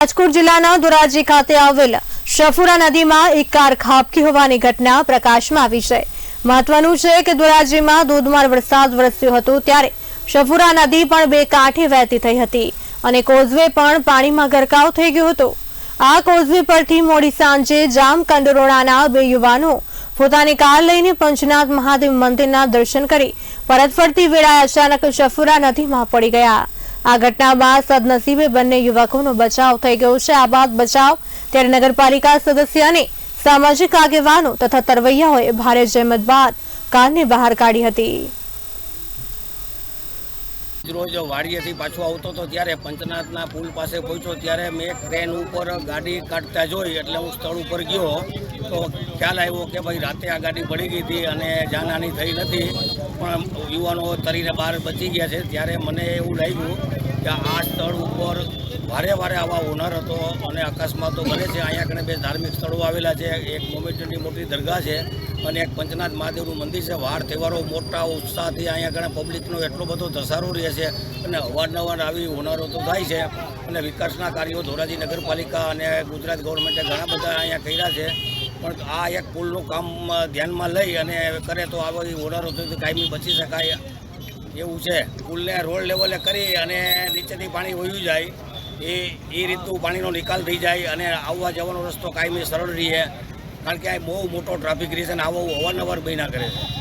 રાજકોટ જિલ્લાના ધોરાજી ખાતે આવેલ શફુરા નદીમાં એક કાર ખાબકી હોવાની ઘટના પ્રકાશમાં આવી છે. મહત્વનું છે કે ધોરાજીમાં ધોધમાર વરસાદ વરસ્યો હતો ત્યારે શફુરા નદી પણ બે કાંઠે વહેતી થઈ હતી અને કોઝવે પણ પાણીમાં ગરકાવ થઈ ગયો હતો. આ કોઝવે પરથી મોડી સાંજે જામ કંડરોળાના બે યુવાનો પોતાની કાર લઈને પંચનાથ મહાદેવ મંદિરના દર્શન કરી પરત ફરતી વેળાએ અચાનક શફુરા નદીમાં પડી ગયા. આ ઘટના બાદ સદનસીબે બંને યુવકોનો બચાવ થઈ ગયો છે. આ બાદ બચાવ ત્યારે નગરપાલિકા સદસ્ય અને સામાજિક આગેવાનો તથા તરવૈયાઓએ ભારે જહેમત બાદ કારને બહાર કાઢી હતી. રોજ વાડીએથી પાછો આવતો હતો ત્યારે પંચનાથના પુલ પાસે પહોંચ્યો. ત્યારે મેં ટ્રેન ઉપર ગાડી કાઢતા જોઈ એટલે હું સ્થળ ઉપર ગયો. તો ખ્યાલ આવ્યો કે ભાઈ રાતે આ ગાડી પડી ગઈ હતી અને જાનહાની થઈ નથી. પણ યુવાનો તરીને બહાર બચી ગયા છે. ત્યારે મને એવું લાગ્યું કે આ સ્થળ ઉપર વારે વારે આવા ઓનર હતો અને અકસ્માતો બને છે. અહીંયા કણે બે ધાર્મિક સ્થળો આવેલા છે. એક મોમેન્ટની મોટી દરગાહ છે અને એક પંચનાથ મહાદેવનું મંદિર છે. વાર તહેવારો મોટા ઉત્સાહથી અહીંયા કણે પબ્લિકનો એટલો બધો ધસારો રહે છે અને અવારનવાર આવી ઓનરો તો થાય છે. અને વિકાસના કાર્યો ધોરાજી નગરપાલિકા અને ગુજરાત ગવર્મેન્ટે ઘણા બધા અહીંયા કર્યા છે. પણ આ એક પુલનું કામ ધ્યાનમાં લઈ અને કરે તો આ બધી તો કાયમી બચી શકાય. એવું છે. પુલને રોડ લેવલે કરી અને નીચેથી પાણી વહ્યું જાય, એ એ રીતનું પાણીનો નિકાલ થઈ જાય અને આવવા જવાનો રસ્તો કાયમી સરળ રહે. કારણ કે આ બહુ મોટો ટ્રાફિક રહે છે અને આવો અવારનવાર બન્યા કરે છે.